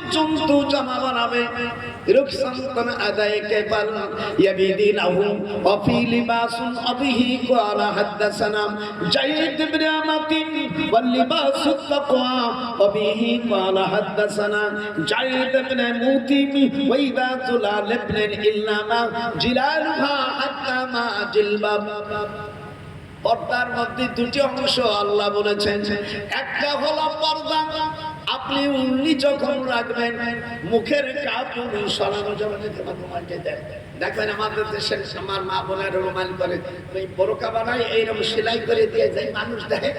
পর্যন্ত জামা বানাবে। পর্দার মধ্যে দুটি অংশ আল্লাহ বলেছেন। একটা হলো পর্দা আপনি উল্লি যখন রাখবেন, মুখের সরানো দেখবেন আমাদের দেশে আমার মা বোনের রুমাল করে ওই বোরকা বানায় এইরকম সেলাই করে দিয়ে যায় মানুষ দেয়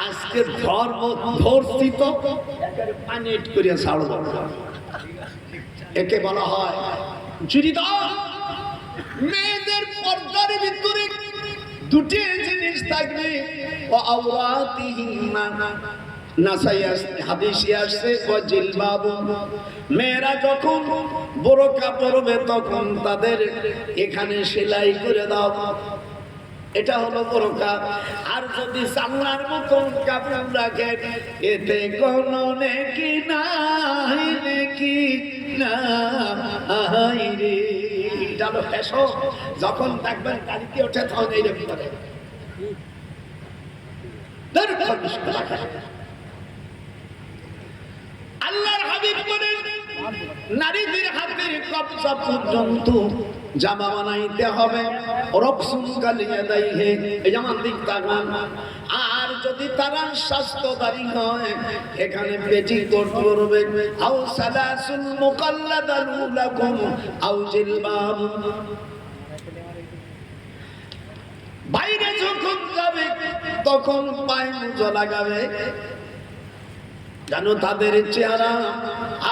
আজকে ধর্ম ধরছি তো একেবারে পানিট করিয়া একে বলা হয় চুরিদার মেয়েদের পর্দার ভিতরে দুটি জিনিস থাকবে। ও নাসাই আসছে আসছে মেয়েরা যখন তখন তাদের এখানে সেলাই করে দাও। এটা হলো আর যদি মতন কাপড় এতে কোনো রে। এটা হলো যখন দেখবেন গাড়িতে ওঠে তখন এইরকম করে ধর, খরগোশ করে রাখা। আল্লাহর হাবিব বলেন নারীদের হাতের কবজা পর্যন্ত জামা বানাইতে হবে। দিক আর যদি তারা স্বাস্থ্যকারী হয়, এখানে পেটি করবে বাইরে যখন যাবে, তখন পায়ে মুজো লাগাবে। জানো তাদের চেহারা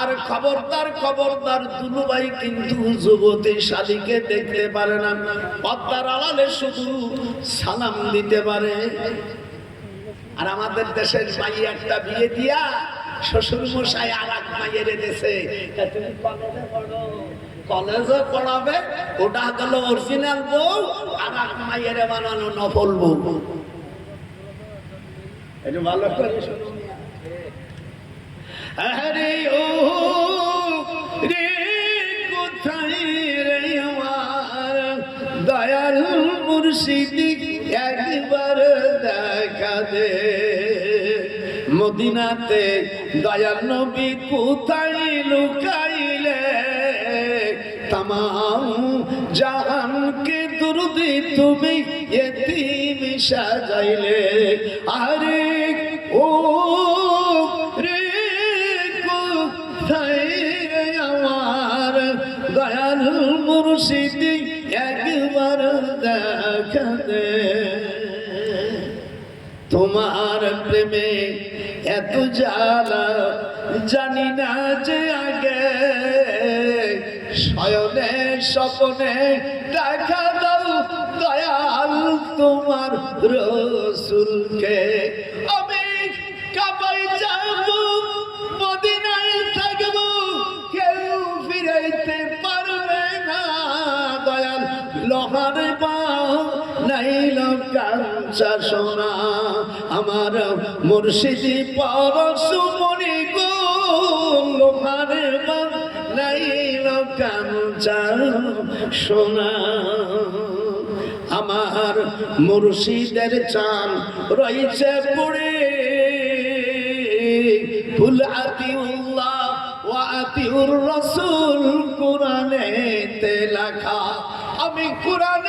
আর খবরদার খবরদার দুলুভাই কিন্তু যুবতী শালিকে দেখতে পারে না। পদ্মার আড়ালে শুধু সালাম দিতে পারে। আর আমাদের দেশের মাই একটা বিয়ে দিয়া শ্বশুর মশাই আর এক মাইয়ের দেশে কলেজে পড়ো। কলেজে পড়াবে, ওটা হলো অরিজিনাল বউ আর এক মাইয়ের বানানো নফল বউ। এটা ভালো করে শুনুন। আরে ও, রে রে একবার দেখা মদিনাতে দয়াল নবী কোথায় লুকাইলে? তামাম জাহানকে দুরুদি তুমি এতিম সাজাইলে। আরে ও মুর্শিদি একবার দেখা দে তোমার প্রেমে এত জ্বালা, জানি না যে আগে। শয়নে স্বপনে দেখা দাও দয়াল তোমার রসুলকে। আমি কাঞ্চা সোনা, আমার মুর্শিদি পরশুমণি গো, লোহার নাইল কাঞ্চা সোনা? আমার মুর্শিদের চান রয়েছে পড়ে। ফুল আতিউল্লাহ ওয়া আতিউর রসুল কোরআনে লেখা, আমি কোরআনের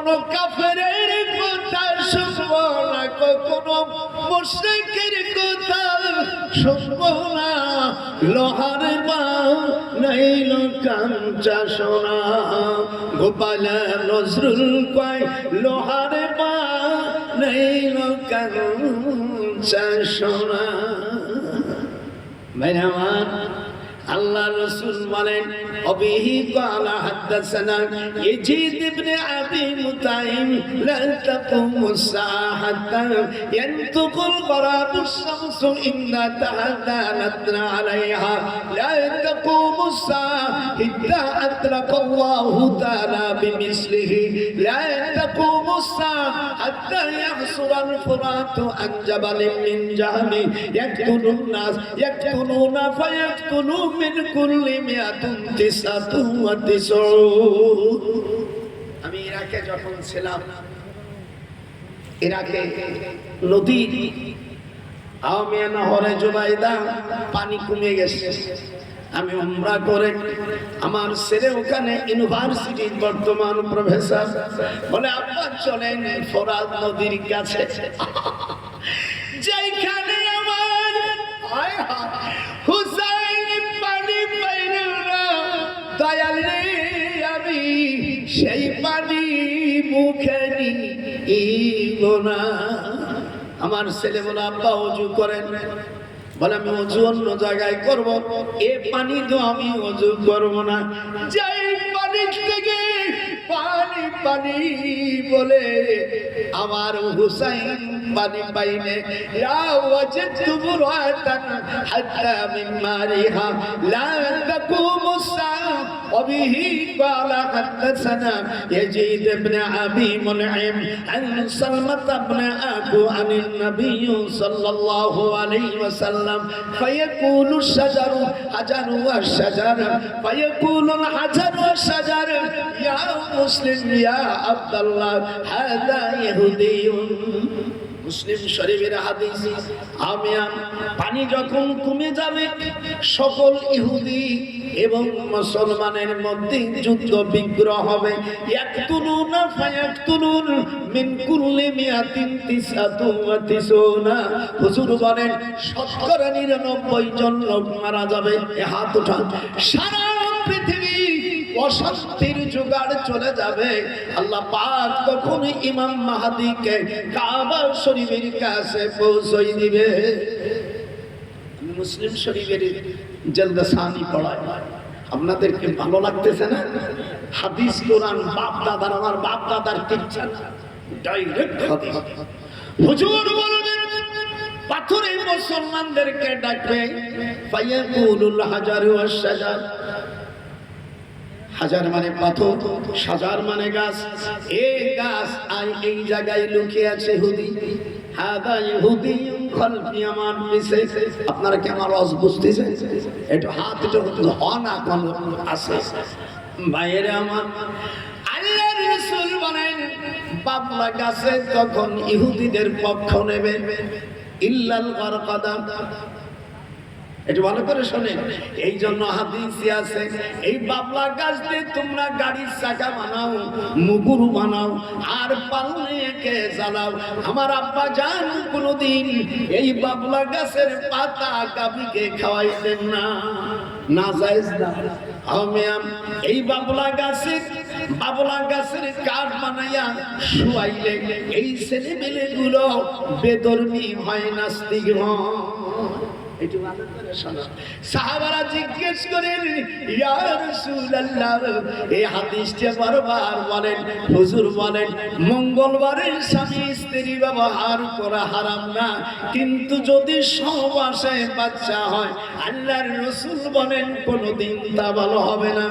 কোন কাফেরের কথা শুনব না কোন মুশরিকের কথা শুনব না। লোহার বাউ নাইল কাঞ্চা সোনা, গোপাল নজরুল কয়, লোহার পা নাইল কাঞ্চা সোনা। আমার, আল্লাহ রসুল বলেন وبه قال حدثنا يزيد بن ابي مطعم لا تقوم الساعه حتى ينطق القراب الشمس ان تحدى عليها لا تقوم الساعه حتى اترك الله تعالى بمثله لا تقوم الساعه حتى يحصل الفرات عن جبل من جهل يقتل الناس يقتلون فيقتلون من كل مئة আমি ইরাকে যখন ছিলাম, ইরাকে আওমিয়া নহরে জুবাইদা, পানি কমে গেছে। আমি উমরা করে আমার ছেলে ওখানে ইউনিভার্সিটির বর্তমান প্রফেসর বলে, আব্বা, চলেন ফরাদ নদীর কাছে। না, আমার ছেলে বলে, আব্বা, অজু করেন। বলে, আমি অজু অন্য জায়গায় করব। এ পানি তো আমি অজু করব না। যাই পানি থেকে পানি পানি বলে, আমার হুসাইন بني بيني. يا وجدت برهة حتى من مارها. لا تقوم الساعة وبه قال حدثنا يزيد بن أبي منعم عن سلمة بن أبو عن النبي صلى الله عليه وسلم. فيقول الشجر حجر والشجر فيقول الحجر والشجر يا مسلم يا عبد الله هذا يهودي. মুসলিম শরীফের হাদিস, আমিয়া, পানি যখন কমে যাবে, সকল ইহুদি এবং মুসলমানের মধ্যে যুদ্ধ বিগ্রহ হবে। ইয়াকতুলুনা ফায়াকতুলুন মিন কুল্লি মিয়াতিন তিসআতু ওয়া তিসুনা। হুজুর বলেন, শতকরা 99 জন লোক মারা যাবে। এ হাত উঠান। সারা পৃথিবী অশান্তির জোগাড় চলে যাবে। আল্লাহ পাক তখন ইমাম মাহাদিকে কাবা শরীফের কাছে পৌঁছই দিবে। মুসলিম শরীফের জলদসানি পড়াই। আপনাদেরকে ভালো লাগতেছে না? হাদিস, কোরআন বাপ দাদার আমার বাপ দাদার কিচ্ছা ডাইরেক্ট হাদিস। হুজুর বলবেন পাথরে মুসলমানদেরকে ডাকবে, ফায়াকুলুল হাজার ওয়াস শাজার হাজার মানে পাথর, সাজার মানে গাছ। এই গাছ আই এই জায়গায় লুকিয়ে আছে হুদি। হাদা ইহুদি, খলফি আমার পিছে। আপনারা কি আমার রস বুঝতেছেন একটু হাত, একটু হ না কোন আছে। বাইরে আমার, আল্লাহর রাসূল বলেন, বাবলা গাছে তখন ইহুদিদের পক্ষ নেবে। ইল্লাল গারকাদা একটু ভালো করে শোনেন এই জন্য হাদিসে আছে, এই বাবলা গাছ দিয়ে তোমরা গাড়ির চাকা বানাও, মুগুরু বানাও, আর পালনে একে জ্বালাও। আমার আব্বা জান কোনোদিন এই বাবলা গাছের পাতা গাবিকে খাওয়াইতেন না। না যাইজ না। আমি এই বাবলা গাছের বাবলা গাছের কাঠ বানাইয়া শুয়াইলে এই ছেলে মেলে গুলো বেদর্মী হয়, নাস্তিক হয়। সাহাবারা জিজ্ঞেস করেন এই হাদিসটা বারবার বলেন, হুজুর বলেন, মঙ্গলবারের স্বামী স্ত্রী ব্যবহার করা হারাম না, কিন্তু যদি সহবাসে বাচ্চা হয়, আল্লাহর রসুল বলেন, কোনোদিন তা ভালো হবে না।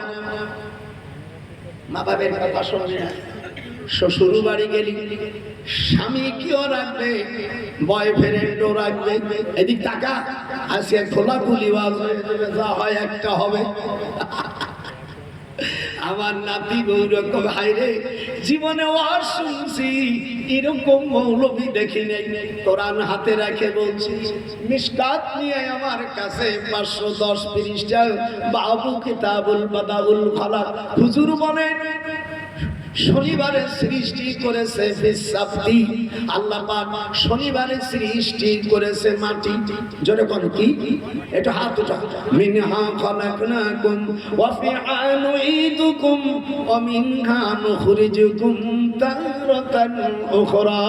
মা বাবের কথা শোনে না শ্বশুর বাড়ি গেলি, স্বামী কিও রাখবে? বয়ফ্রেন্ডও রাখবে। এদিক টাকা আজকে খোলা খুলি যা হয় একটা হবে। আমার নাতি গৌরকম হাইরে জীবনে আর শুনছি, এরকম মৌলবি দেখি নেই। কোরআন হাতে রাখে বলছি, মিসকাত নিয়ে আমার কাছে পাঁচশো দশ তিরিশটা বাবু কিতাবুল বাদাবুল খালা হুজুর বলেন শনিবারে সৃষ্টি করেছে ফিসাবতি আল্লাহ পাক শনিবারে সৃষ্টি করেছে মাটি। জোরে কোন কি? এটা হাত উঠা মিনহা খলাকনাকুম ওয়া ফিহা নুঈদুকুম ওয়া মিনহা নুখরিজুকুম তারাতান উখরা।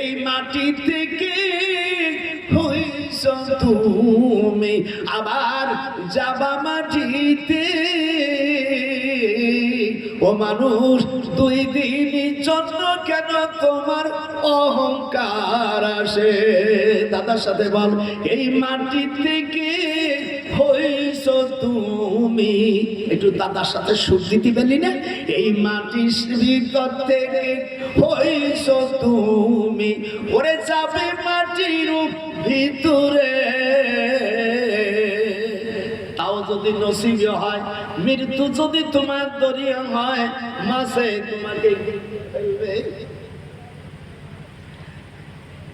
এই মাটি থেকে হইছ তুমি। আবার যাবা মাটিতে ও মানুষ, দুই দিন জন্য কেন তোমার অহংকার আসে? দাদার সাথে বল, এই মাটি থেকে হইছ তুমি? একটু দাদার সাথে সুখ দিতে পারলি না? এই মাটির ভিতর থেকে হইছ তুমি? ওরে যাবে মাটির ভিতরে। যদি নসিব হয় মৃত্যু যদি তোমার দরিয়া হয় মাসে তোমাকে।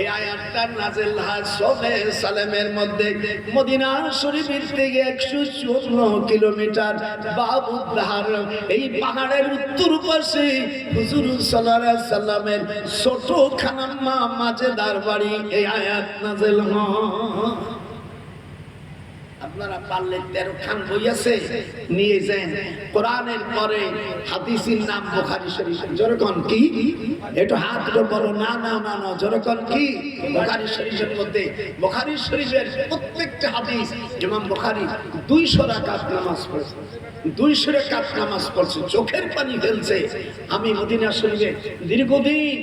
এই আয়াতটা নাজেল হাসবে সালেমের মধ্যে মদিনা শরীফের থেকে একশো চুয়ান্ন কিলোমিটার বাবুদ্দাহার এই পাহাড়ের উত্তর পাশে হুজুর সাল্লামের ছোট খানাম্মা মাঝেদার বাড়ি। এই আয়াত নাজেল হয় দুইশো পড়েছে। চোখের পানি ফেলছে। আমি মদিনা শরীফে দীর্ঘদিন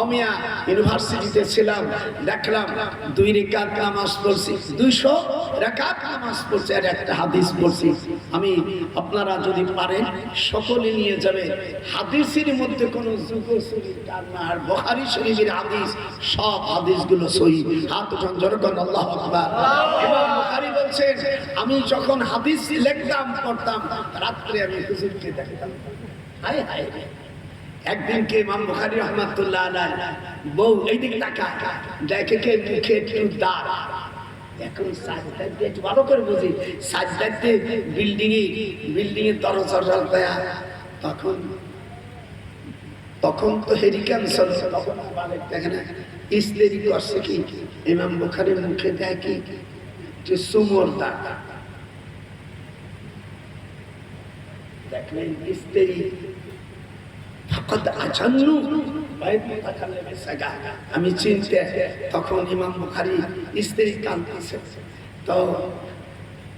আমিয়া ইউনিভার্সিটিতে ছিলাম। দেখলাম দুই রেখাত নামাজ পড়ছি। দুইশো রেখাত নামাজ পড়ছি, আর একটা হাদিস পড়ছি। আমি, আপনারা যদি পারেন, সকলে নিয়ে যাবে। হাদিসের মধ্যে কোনো শরীফের হাদিস, সব হাদিসগুলো আকবার। এবং আমি যখন হাদিস লিখতাম, পড়তাম, রাত্রে আমি হুজুরকে দেখতাম। হায় হায় একদিনকে ইমাম বুখারী রহমাতুল্লাহ বউ, এই দিক তাকা দেখে কে মুখে দাঁড় এখন সাজদার দিয়ে ভালো করে বুঝি। সাজদার দিয়ে বিল্ডিং এ বিল্ডিং এর দরজা দেয়া তখন তখন তো হেরিকান চলছে, তখন ইসলেরি করছে কি? ইমাম বুখারীর মুখে দেয় কি? যে সুমর দাগ। দেখলেন ইস্তেরি ফকত আজান্নু। আমি চিনতে তখন ইমাম বুখারি স্ত্রী কাঁদতেছে তো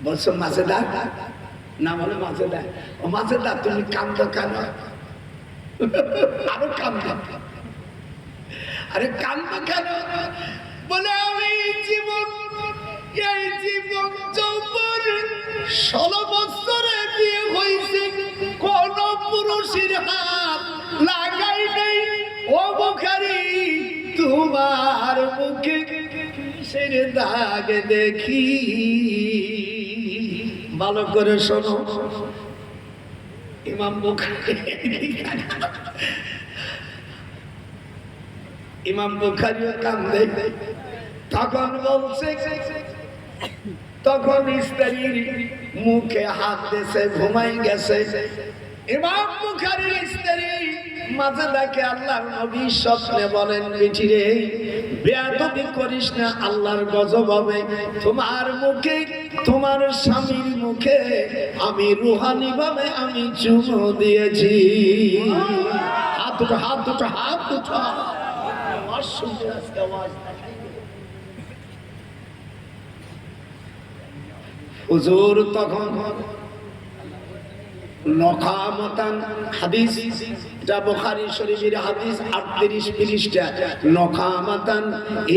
বলছো, মাজেদা? না বলে মাজেদা। ও মাজেদা, তুমি কান্দ কেন? আরও কান্দ। আরে কান্দ কেন? বলে, আমি জীবন, এই জীবন যৌবন, ষোলো বছরে পুরুষের হাত লাগাই নেই। ও বুখারি, তোমার মুখে কিসের দাগ দেখি? ভালো করে শোনো। ইমাম ইমাম বুখারিও কান্দে। তখন বলছে, তখন স্ত্রীর মুখে হাত দিয়েছে, ঘুমাই গেছে। ইমাম বুখারীর স্ত্রী মাঝে দেখে আল্লাহর নবী স্বপ্নে বলেন, বেটি রে, বেয়াদবি করিস না, আল্লাহর গজব হবে। তোমার মুখে, তোমার স্বামীর মুখে আমি রুহানি ভাবে আমি চুমো দিয়েছি। হাত দুটো হাত দুটো হাত দুটো। হুজুর তখন হাদিস। এটা বুখারী শরীফের হাদিস 38 পৃষ্ঠা। নখামাতান,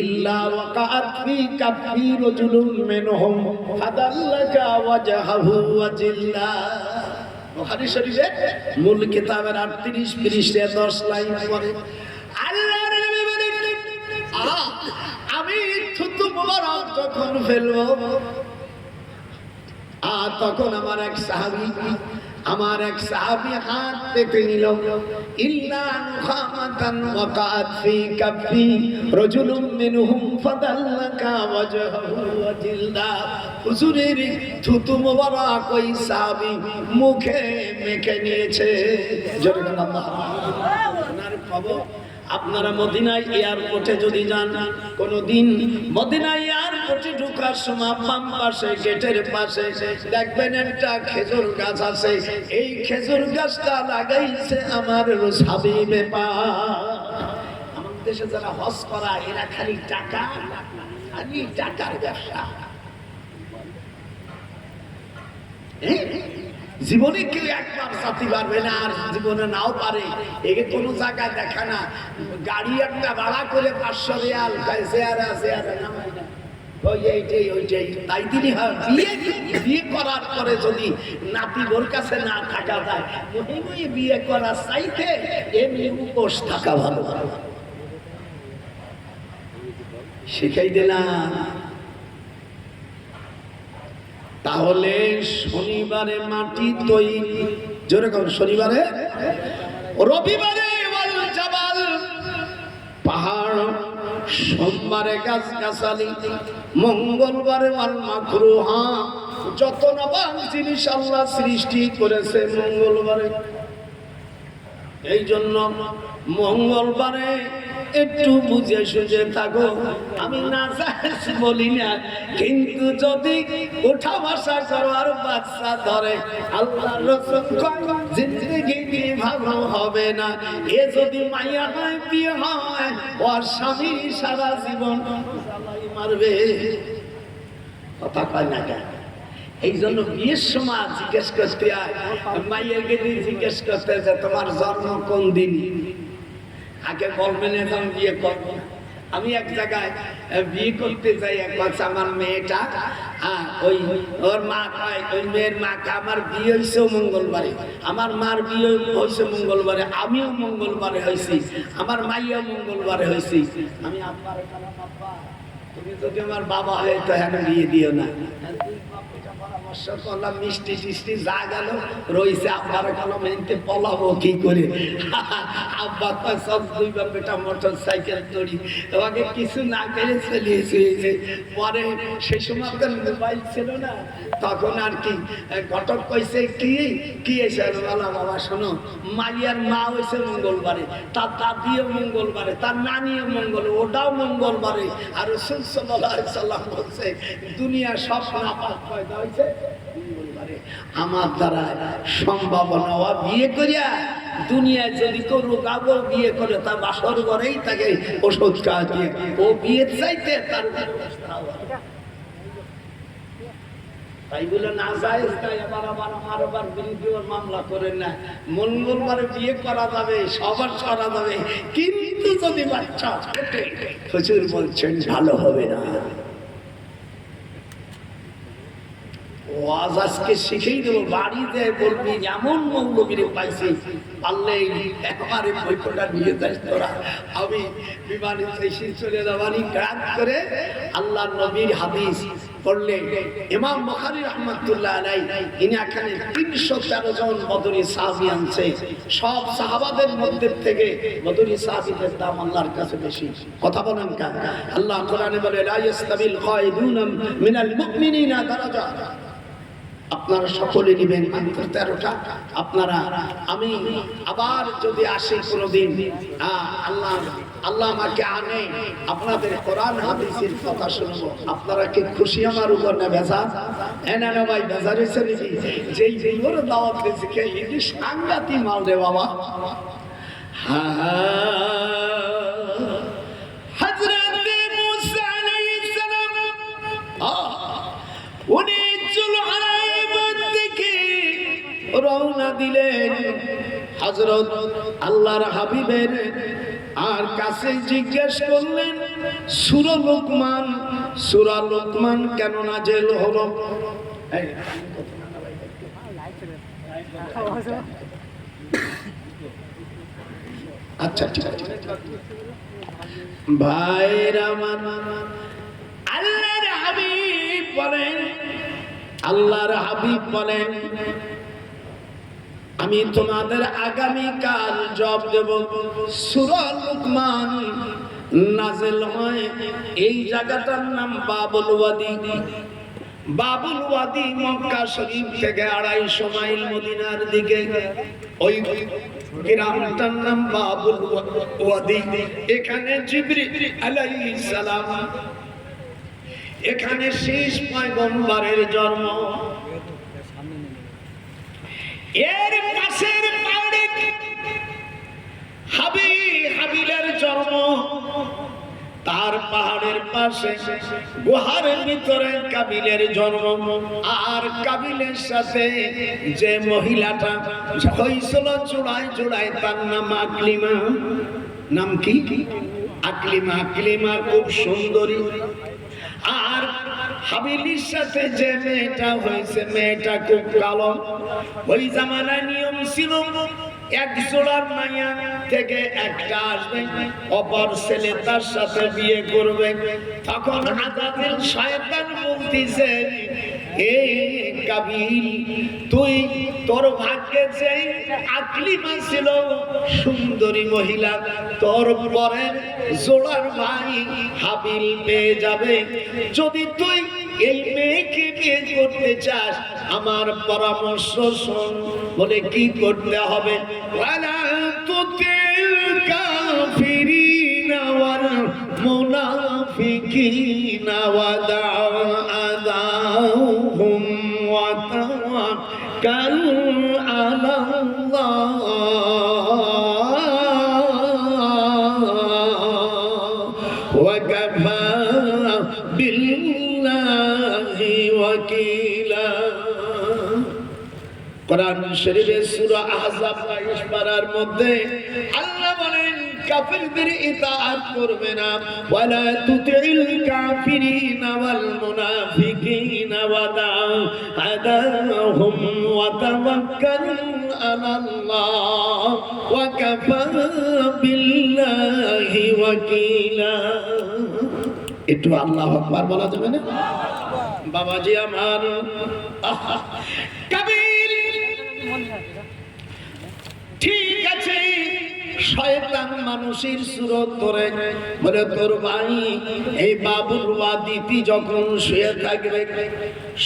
ইল্লা ওয়াকাআত ফি কাফি রাজুলুম মিনহুম ফাদাল্লাকা ওয়াজহাহু ওয়াজিল্লা। বুখারী শরীফের মূল কিতাবের 38 পৃষ্ঠা 10 লাইন পরে আমি থুতু যখন ফেলব আর তখন আমার এক সাহাবি আমার এক সাহাবী হাত পেতে নিল। ইল্লা নুখামাতান ওয়াকাত ফি কাফি, রাজুলুম মিনহুম ফাদাল্লাকা ওয়াজহাহু ওয়া জিলদা। হুজুরের থুতু মোবারক ওই সাহাবী মুখে মেখে নিয়েছে। জোরে আল্লাহ। আপনার খবর, আপনারা মদিনায় এয়ারপোর্টে যদি যান, কোনদিন মদিনায় এয়ারপোর্টে ঢোকার সময় বাম পাশে, গেটের পাশে। দেখবেন একটা খেজুর গাছ আছে। এই খেজুর গাছটা লাগাইছে আমার সাবিবে পা। হ্যাঁ? জীবনে কেউ পারবে না, আর জীবনে নাও পারে। না। গাড়ি একটা ভাড়া করে পাঁচশো রিয়াল চেয়ারা চেয়ারা নামাই না ওই তাই তিনি বিয়ে করার পরে যদি নাতি কাছে না থাকা যায় বিয়ে করার চাইতে এমনি থাকা ভালো। শিখাই দিলাম। তাহলে শনিবারে মাটি তৈরি, জোরে কর, শনিবারে? রবিবারে পাহাড়, সোমবারে গাছ গাছালি মঙ্গলবারে ওয়াল মাকরুহা যত নবান জিনিস আল্লাহ সৃষ্টি করেছে মঙ্গলবারে। এই জন্য মঙ্গলবারে একটু বুঝে সুঝে থাকো। আমি না জায়েজ বলি না, কিন্তু যদি ওঠা বসা করো আর বাচ্চা ধরে কি ভালো হবে না? এ যদি মাইয়া হয়, বিয়ে হয়, ওর স্বামী সারা জীবন মারবে। কথা কয় না কেন? এই জন্য বিয়ের সময় জিজ্ঞেস করতে মাইয়ের গেলে জিজ্ঞেস করতে যে তোমার জন্ম কোন দিন? আগে বলবেন এখন বিয়ে করব আমি এক জায়গায় বিয়ে করতে যাই, এক বছর আমার মেয়েটা ওই ওর মা কয়, ওই মেয়ের মাকে আমার বিয়ে হয়েছে মঙ্গলবারে। আমার মার বিয়ে হয়েছে মঙ্গলবারে, আমিও মঙ্গলবারে হয়েছি আমার মাইয়াও মঙ্গলবারে হয়েছি আমি আব্বা তুমি যদি আমার বাবা হয় তো হ্যাঁ বিয়ে দিও না। মিষ্টি টিষ্টি যা গেল কি করে? মোটর সাইকেল কিছু না করে চলিয়েছে পরে সময় মোবাইল ছিল না। তখন আর কি ঘটক কইছে, কি? কি এসে? বলা বাবা, শোনো, মাইয়ার মা হয়েছে মঙ্গলবারে, তার দাদিও মঙ্গলবারে, তার নানিও মঙ্গল, ওটাও মঙ্গলবারে। আর রসুল আলাইহি সাল্লাম বলছে, দুনিয়া সব নাপাক পয়দা হয়েছে আমার দ্বারা সম্ভাবনা বিয়ে করিয়া দুনিয়ায় যদি কেউ রোগাবো বিয়ে করে, তা বাসর ঘরেই তাকে ওষুধ খাওয়া ও বিয়ে চাইতে তার তাই বলে না যায় মামলা না। বিয়ে করা যাবে, সবার যাবে বলছেন, ভালো হবে না। ওয়াজ আজকে শিখেই দেবো বলবি, এমন মৌলবীরে পাইছি। পারলে এই বইটা নিয়ে যাস তোরা। আমি বিমানে এসে চলে যাবানি গ্রাম করে আল্লাহ নবীর হাদিস তিনশো তেরো জন বদরি সাহাবি আনছে। সব সাহাবাদের মধ্যে থেকে বদরি সাহাবিদের দাম আল্লাহর কাছে বেশি। কথা বলেন আল্লাহ কোরআনে বলে আপনারা সকলে নেবেন মাত্র তেরোটা। আপনারা, আমি আবার যদি আসি কোনোদিন আল্লাহ আল্লাহ আমাকে আনে, আপনাদের কোরআন, হাদিসের কথা শুনব। আপনারা কি খুশি আমার উপর না বেজার? হ্যাঁ না না ভাই, বেজার হয়েছে নাকি যেই যেই ওর দাওয়াত দিয়েছে কে? এটি সাংঘাতিক মাল রে বাবা। হ্যাঁ হজরতে মুসা আলাইহিস সালাম উনি দিলেন। হজরত আল্লাহর হাবিবের আর কাছে জিজ্ঞেস করলেন, সুরা লোকমান সুরা লোকমান কেন না জেল হলো আচ্ছা ঠিক আছে ভাইরা আল্লাহর হাবিব বলেন, আল্লাহর হাবিব বলেন আমি তোমাদের আগামী কাল জব দেব। সূরা লুকমান নাজেল হয়। এই জায়গাটার নাম বাবুল ওয়াদি। বাবুল ওয়াদি মক্কা শরীফ থেকে আড়াইশো মাইল মদিনার দিকে। ওই গ্রামটার নাম বাবুল ওয়াদি। এখানে জিবরিল আলাইহিস সালাম। এখানে শেষ পয়গম্বরের জন্ম। এর পাশের পাহাড়ে হাবি হাবিলের জন্ম। তার পাহাড়ের পাশে গুহার ভিতরে কাবিলের জন্ম। আর কাবিলের সাথে যে মহিলাটা হয়েছিল চূড়ায় চূড়ায় তার নাম আকলিমা। নাম কি? আকলিমা আকলিমা খুব সুন্দরী। হাবিলির সাথে যে মেয়েটা হয়েছে, মেয়েটা খুব কালো। ওই জামানায় নিয়ম ছিল, এক জোড়ার মাইয়া থেকে একটা আসবে, অপর ছেলে তার সাথে বিয়ে করবে। তখন আজাদের শয়তান বলতিছে এই কাবিল, তুই তোর ভাগ্যে যে আকলিমা ছিল, সুন্দরী মহিলা, তোর পরের জোড়ার ভাই হাবিল পেয়ে যাবে। যদি তুই এই মেয়েকে বিয়ে করতে চাস? আমার পরামর্শ শোন, বলে কি করতে হবে? তুতিল কাফিরিনা ওয়াদা। কোরআন শরীফের সূরা আহজাব 22 পারার মধ্যে আল্লাহ বলেন, কাফিরদের ইতাআত করবে না। ওয়ালা তুতিল কাফিরিনা ওয়াল মুনাফিকিনা ওয়াদা। আদাহুম ওয়া তাওয়াক্কাল আলাল্লাহ। ওয়া কাফা বিল্লাহি ওয়াকিলা। একটু আল্লাহ আকবার বলা যাবে না? বাবাজি আমার। ঠিক আছে। শয়তান মানুষের সুরত ধরে। বলে, তোর ভাই, এই বাবুল ওয়াদিতি যখন শুয়ে থাকবে,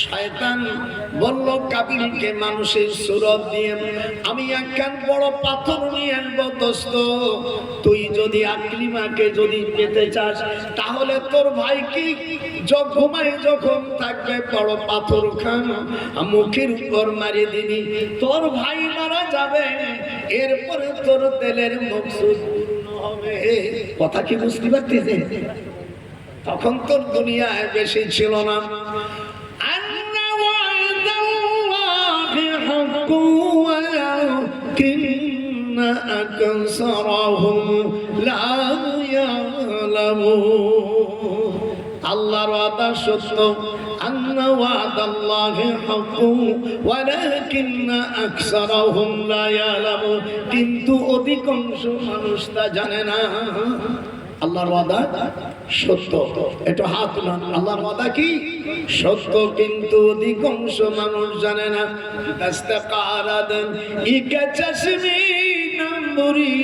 শয়তান বলল, কাবিলকে মানুষের সুরত দিয়ে আমি একখান বড় পাথর নিয়ে আনব, দোস্ত। তুই যদি আকলিমাকে যদি পেতে চাস, তাহলে তোর ভাইকে ঘুমায় যখন থাকবে, বড় পাথর খান মুখের উপর মারি দিবি। তোর ভাই মারা যাবে এরপরে তোর তেলের মকসুদ হবে। কথা কি বুঝতে পারতেছে তখন তোর দুনিয়ায় বেশি ছিল না। আল্লাহর ওয়াদা সত্য। আন্না ওয়াদাল্লাহি হাক্কু ওয়ালাকিন্না আকসারাহুম লা ইয়ালামুন কিন্তু অধিকাংশ মানুষ তা জানে না। আল্লাহর ওয়াদা সত্য। এটা হাত উঠান আল্লাহর ওয়াদা কি? সত্য, কিন্তু অধিকাংশ মানুষ জানে না। দাস্তাকারাদান ইকা চশমে নম্বরি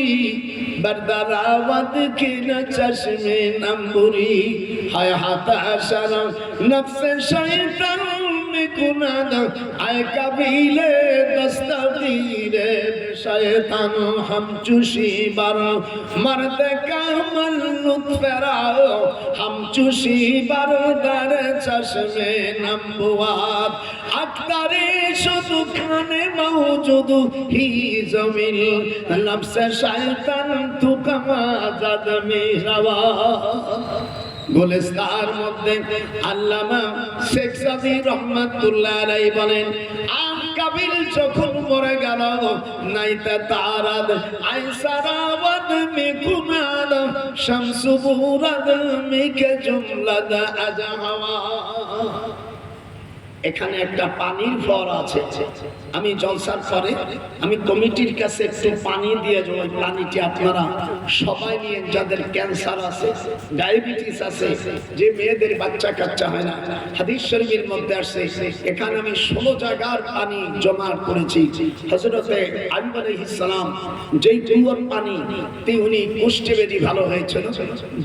বরদারাওয়াত কে না চশমে নম্বরি হায় হাতাশারা নফস শয়তান में कुनाद आए कबीले दस्तगीर शैतान हम चुशी बर मर्द कामल लुत्फराओ हम चुशी बर दर चश्मे नंबुआत अक्तरे শুধু খানে মৌজুদ হি জমিল নফস শয়তান তু কামা জাদ মেহরাওয়া গোলেস্তার মধ্যে আল্লামা শেখ সাদি রহমাতুল্লাহ আলাই বলেন আম কাবিল যখন মরে গেল, নাইতা তারাদ আইসারাওয়াদ মে কুমাদ শামসুবুরাদ মে কে জুমলাদ আজহাওয়া। এখানে একটা পানির ফর আছে। আমি জলসার পরে আমি কমিটির কাছে একটু পানি দিয়ে যাব ওই পানিটি আপনারা সবাই নিয়ে, যাদের ক্যান্সার আছে, ডায়াবেটিস আছে, যে মেয়েদের বাচ্চা কাচ্চা হয় না, হাদিস শরীফের মধ্যে আসছে, এখানে আমি ষোলো জায়গার পানি জমা করেছি। হজরতে আইব আলাইহিস সালাম যেই কুয়োর পানি তে উনি কুষ্ঠবেদী ভালো হয়েছিল।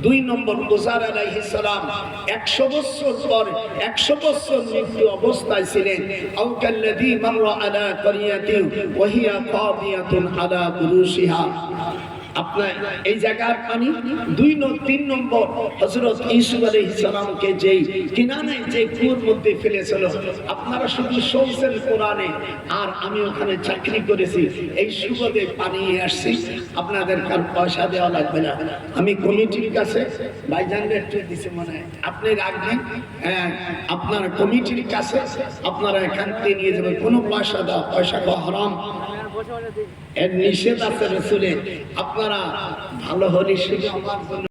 দুই নম্বর উজার আলাইহিস সালাম একশো বছর পর একশো বছর মৃত্যু অবস্থায় ছিলেন আউকাল্লাযী মাররা আলা কারিয়াতিন ওয়া হিয়া কাদিয়াতুন আলা বুরুশিহা আপনার এই জায়গার পানি, দুই তিন নম্বর হজরত ইসুফ আলাইহিস সালামকে যেই কিনানে যে কুয়োর মধ্যে ফেলেছিল, আপনারা শুধু শুনছেন কোরআনে, আর আমি ওখানে চাকরি করেছি, এই সুবাদে পানি আসছি, আপনাদের কার পয়সা দেওয়া লাগবে না। আমি কমিটির কাছে ভাইজানকে একটু দিছে মনে আপনি রাখবেন? হ্যাঁ আপনার কমিটির কাছে, আপনারা এখান থেকে নিয়ে যাবেন, কোনো পয়সা দেওয়া পয়সা হারাম। এর নিষেধ আছে রসুলের। আপনারা ভালো হলে শুধু আমার জন্য